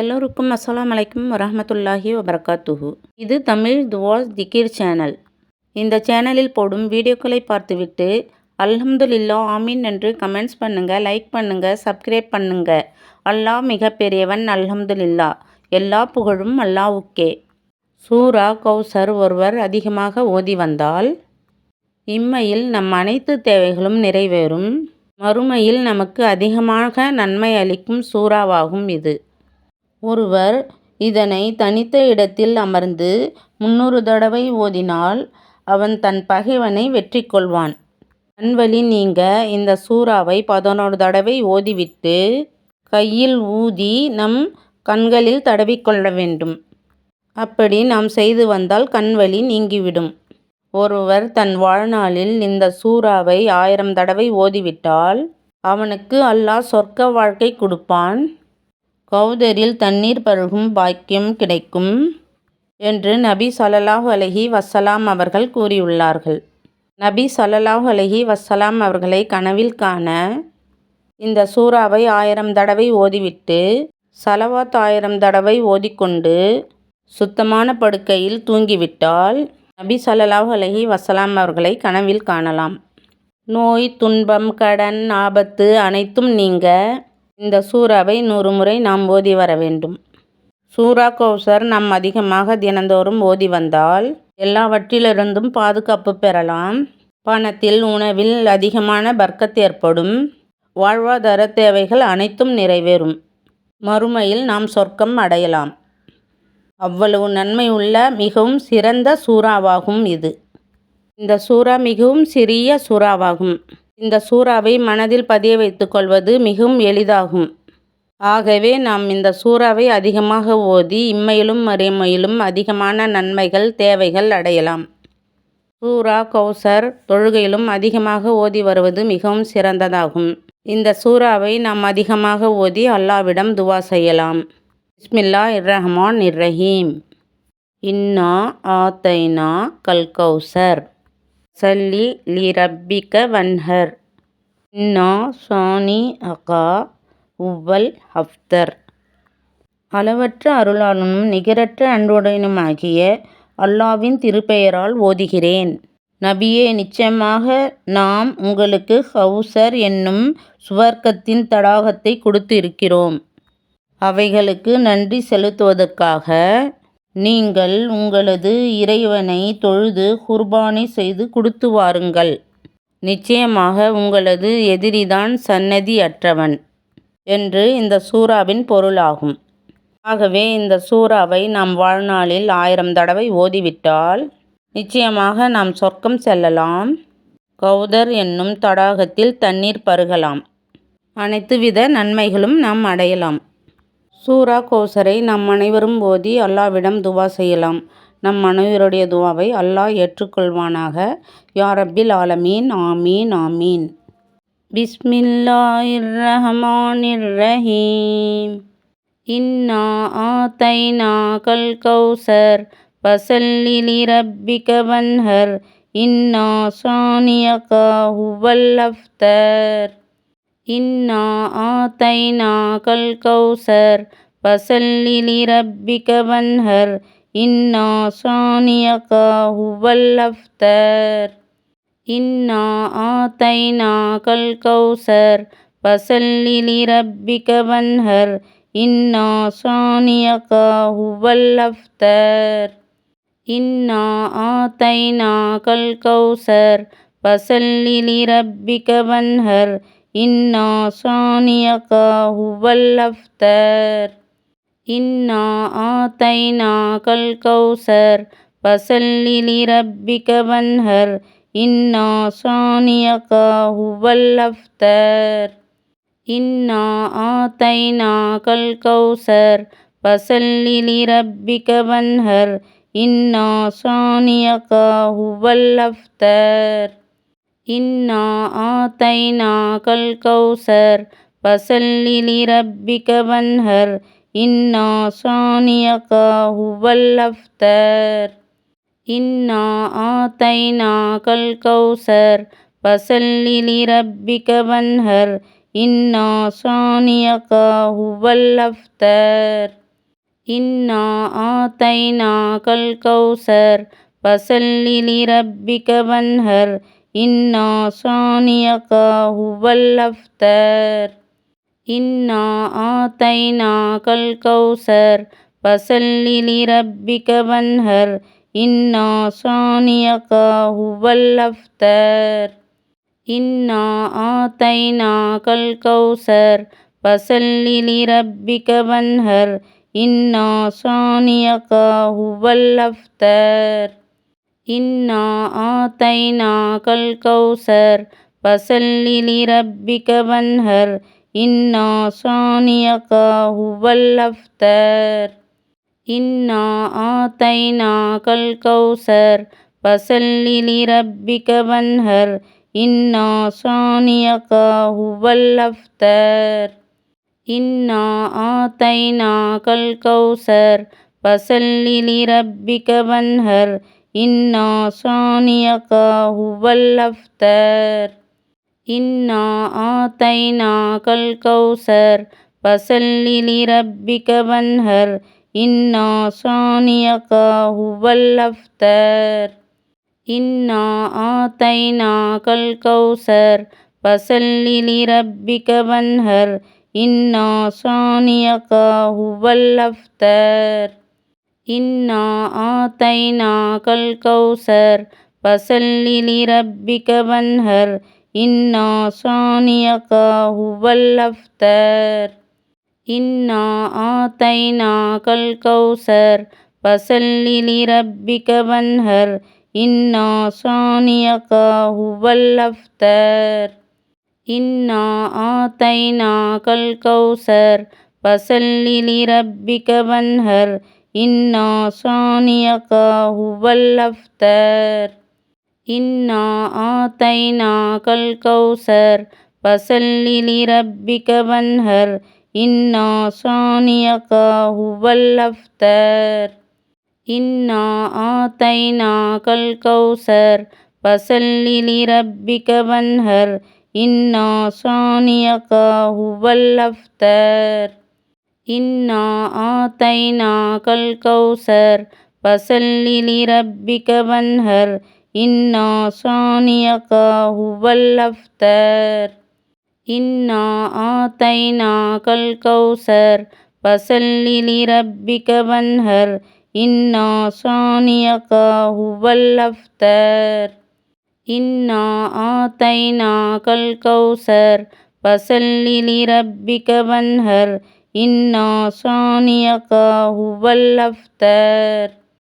எல்லோருக்கும் அஸ்லாம் அலைக்கும் வரமத்துல்லாஹி வபரகாத்துஹு. இது தமிழ் துவாஸ் திகிர் சேனல். இந்த சேனலில் போடும் வீடியோக்களை பார்த்துவிட்டு அல்ஹம்துலில்லா ஆமீன் என்று கமெண்ட்ஸ் பண்ணுங்கள் லைக் பண்ணுங்கள் சப்ஸ்கிரைப் பண்ணுங்கள் அல்லாஹ் மிகப்பெரியவன் அல்ஹம்துலில்லா. எல்லா புகழும் அல்லாவுக்கே சூரா கௌசர் ஒருவர் அதிகமாக ஓதி வந்தால் இம்மையில் நம் அனைத்து தேவைகளும் நிறைவேறும். மறுமையில் நமக்கு அதிகமாக நன்மை அளிக்கும் சூறாவாகும் இது. ஒருவர் இதனை தனித்த இடத்தில் அமர்ந்து முன்னூறு தடவை ஓதினால் அவன் தன் பகைவனை வெற்றி கொள்வான் கண்வழி நீங்க இந்த சூறாவை பதினோரு தடவை ஓதிவிட்டு கையில் ஊதி நம் கண்களில் தடவிக்கொள்ள வேண்டும். அப்படி நாம் செய்து வந்தால் கண்வலி நீங்கிவிடும். ஒருவர் தன் வாழ்நாளில் இந்த சூறாவை ஆயிரம் தடவை ஓதிவிட்டால் அவனுக்கு அல்லாஹ் சொர்க்க வாழ்க்கை கொடுப்பான். கௌதரில் தண்ணீர் பருகும் பாக்கியம் கிடைக்கும் என்று நபி ஸல்லல்லாஹு அலஹி வசலாம் அவர்கள் கூறியுள்ளார்கள். நபி ஸல்லல்லாஹு அலஹி வசலாம் அவர்களை கனவில் காண இந்த சூறாவை ஆயிரம் தடவை ஓதிவிட்டு சலவாத் ஆயிரம் தடவை ஓதிக்கொண்டு சுத்தமான படுக்கையில் தூங்கிவிட்டால் நபி சல்லாஹ் அலஹி வசலாம் அவர்களை கனவில் காணலாம். நோய் துன்பம் கடன் ஆபத்து அனைத்தும் நீங்கள் இந்த சூறாவை நூறு முறை நாம் ஓதி வர வேண்டும். சூரா கௌசர் நாம் அதிகமாக தினந்தோறும் ஓதி வந்தால் எல்லாவற்றிலிருந்தும் பாதுகாப்பு பெறலாம். பணத்தில் உணவில் அதிகமான பர்க்கத் ஏற்படும். வாழ்வாதார தேவைகள் அனைத்தும் நிறைவேறும். மறுமையில் நாம் சொர்க்கம் அடையலாம். அவ்வளவு நன்மை உள்ள மிகவும் சிறந்த சூறாவாகும் இது. இந்த சூறா மிகவும் சிறிய சூறாவாகும். இந்த சூறாவை மனதில் பதிய வைத்துக்கொள்வது மிகவும் எளிதாகும். ஆகவே நாம் இந்த சூறாவை அதிகமாக ஓதி இம்மையிலும் மறுமையிலும் அதிகமான நன்மைகள் தேவைகள் அடையலாம். சூரா கௌசர் தொழுகையிலும் அதிகமாக ஓதி வருவது மிகவும் சிறந்ததாகும். இந்த சூறாவை நாம் அதிகமாக ஓதி அல்லாவிடம் துவா செய்யலாம். இஸ்மில்லா இர்ரஹ்மான் இர்ரஹீம் இன்னா ஆத்தைனா கல்கௌசர் சல்லி லி ரப்பிக்க வன்ஹர். இன்னா சானி அகா உவ்வல் ஹஃப்தர். அளவற்ற அருளாளனும் நிகரற்ற அன்புடனுமாகிய அல்லாவின் திருப்பெயரால் ஓதுகிறேன். நபியே நிச்சயமாக நாம் உங்களுக்கு ஹவுசர் என்னும் சுவர்க்கத்தின் தடாகத்தை கொடுத்து இருக்கிறோம் அவைகளுக்கு நன்றி செலுத்துவதற்காக நீங்கள் உங்களது இறைவனை தொழுது குர்பானை செய்து கொடுத்து வாருங்கள். நிச்சயமாக உங்களது எதிரிதான் சன்னதியற்றவன் என்று இந்த சூறாவின் பொருளாகும். ஆகவே இந்த சூறாவை நாம் வாழ்நாளில் ஆயிரம் தடவை ஓதிவிட்டால் நிச்சயமாக நாம் சொர்க்கம் செல்லலாம். கௌதர் என்னும் தடாகத்தில் தண்ணீர் பருகலாம். அனைத்து வித நன்மைகளும் நாம் அடையலாம். சூரா கோசரை நம் அனைவரும் ஓதி அல்லாவிடம் துவா செய்யலாம். நம் அனைவருடைய துவாவை அல்லாஹ் ஏற்றுக்கொள்வானாக. யாரப்பில் ஆலமீன். ஆமீன் ஆமீன். பிஸ்மில்லாஹிர் ரஹ்மானிர் ரஹீம் இன்னா ஆத்தைனா கல் கௌசர் பசல்லிலி லிரப்பிக வன்ஹர். இன்னா சானியகா ஹுவல் அஃப்தர். இன்னா ஆத்தைனா கல் கௌசர் பசல்லி லிரப்பிக வன்ஹர் இன்னா சானியகா ஹுவல் அஃப்தர் இன்னா ஆத்தைனா கல் கௌசர் பசல்லி லிரப்பிக வன்ஹர் இன்னா சானியகா ஹுவல் அஃப்தர் இன்னா ஆத்தைனா கல் கௌசர் பசல்லி லிரப்பிக வன்ஹர் இன்னா சானியகா ஹுவல் அஃப்தர் இன்னா ஆத்தைனா கல் கௌசர் ஃபசல்லி லிரப்பிக வன்ஹர். இன்னா சானியகா ஹுவல் அஃப்தர் இன்னா ஆத்தைனா கல் கௌசர் ஃபசல்லி லிரப்பிக வன்ஹர். இன்னா சானியகா ஹுவல் அஃப்தர் இன்னா ஆத்தைனா கல் கௌசர் ஃபசல்லி ரப்பிக வன்ஹர் இன்னா சானியகா ஹுவல் அஃப்தர் இன்னா ஆத்தைனா கல் கௌசர் ஃபசல்லி ரப்பிக வன்ஹர் இன்னா சானியகா ஹுவல் அஃப்தர் இன்னா சானியகா ஹுவல் அஃப்தர் இன்னா ஆத்தைனா கல் கௌசர் பசல்லி லிரப்பிக வன்ஹர். இன்னா சானியகா ஹுவல் அஃப்தர் இன்னா ஆத்தைனா கல் கௌசர் பசல்லி லிரப்பிக வன்ஹர். இன்னா சானியகா ஹுவல் இன்னா ஆத்தைனா கல் கௌசர் பசல்லி லிரப்பிக வன்ஹர் இன்னா சானியக ஹுவல் அஃப்தர் இன்னா ஆத்தைனா கல் கௌசர் பசல்லி லிரப்பிக வன்ஹர் இன்னா சானியக ஹுவல் அஃப்தர் இன்னா ஆத்தைனா கல் கௌசர் பசல்லி லிரப்பிக வன்ஹர் இன்னா சானியகா ஹுவல் அஃப்தர் இன்னா ஆத்தைனா கல் கௌசர் பசல்லி லிரப்பிக வன்ஹர். இன்னா சானியகா ஹுவல் அஃப்தர் இன்னா ஆத்தைனா கல் கௌசர் பசல்லி லிரப்பிக வன்ஹர். இன்னா சானியகா ஹுவல் இன்னா ஆத்தைனா கல் கௌசர் பசல்லி லிரப்பிக வன்ஹர் இன்னா சானியகா ஹுவல் அஃப்தர் இன்னா ஆத்தைனா கல் கௌசர் பசல்லி லிரப்பிக வன்ஹர் இன்னா சானியகா ஹுவல் அஃப்தர் இன்னா ஆத்தைனா கல் கௌசர் பசல்லி லிரப்பிக வன்ஹர் இன்னா சானியகா ஹுவல் அஃப்தர் இன்னா ஆத்தைனா கல் கௌசர் பசல்லி லிரப்பிக வன்ஹர். இன்னா சானியகா ஹுவல் அஃப்தர் இன்னா ஆத்தைனா கல் கௌசர் பசல்லி லிரப்பிக வன்ஹர். இன்னா சானியகா ஹுவல் இன்னா ஆத்தைனா கல் கௌசர் பசல்லி லிரப்பிக வன்ஹர் இன்னா சானியகா ஹுவல் அஃப்தர் இன்னா ஆத்தைனா கல் கௌசர் பசல்லி லிரப்பிக வன்ஹர் இன்னா சானியகா ஹுவல் அஃப்தர் இன்னா ஆத்தைனா கல் கௌசர் பசல்லி லிரப்பிக வன்ஹர் இன்னா சானியகா ஹுவல் அஃப்தர்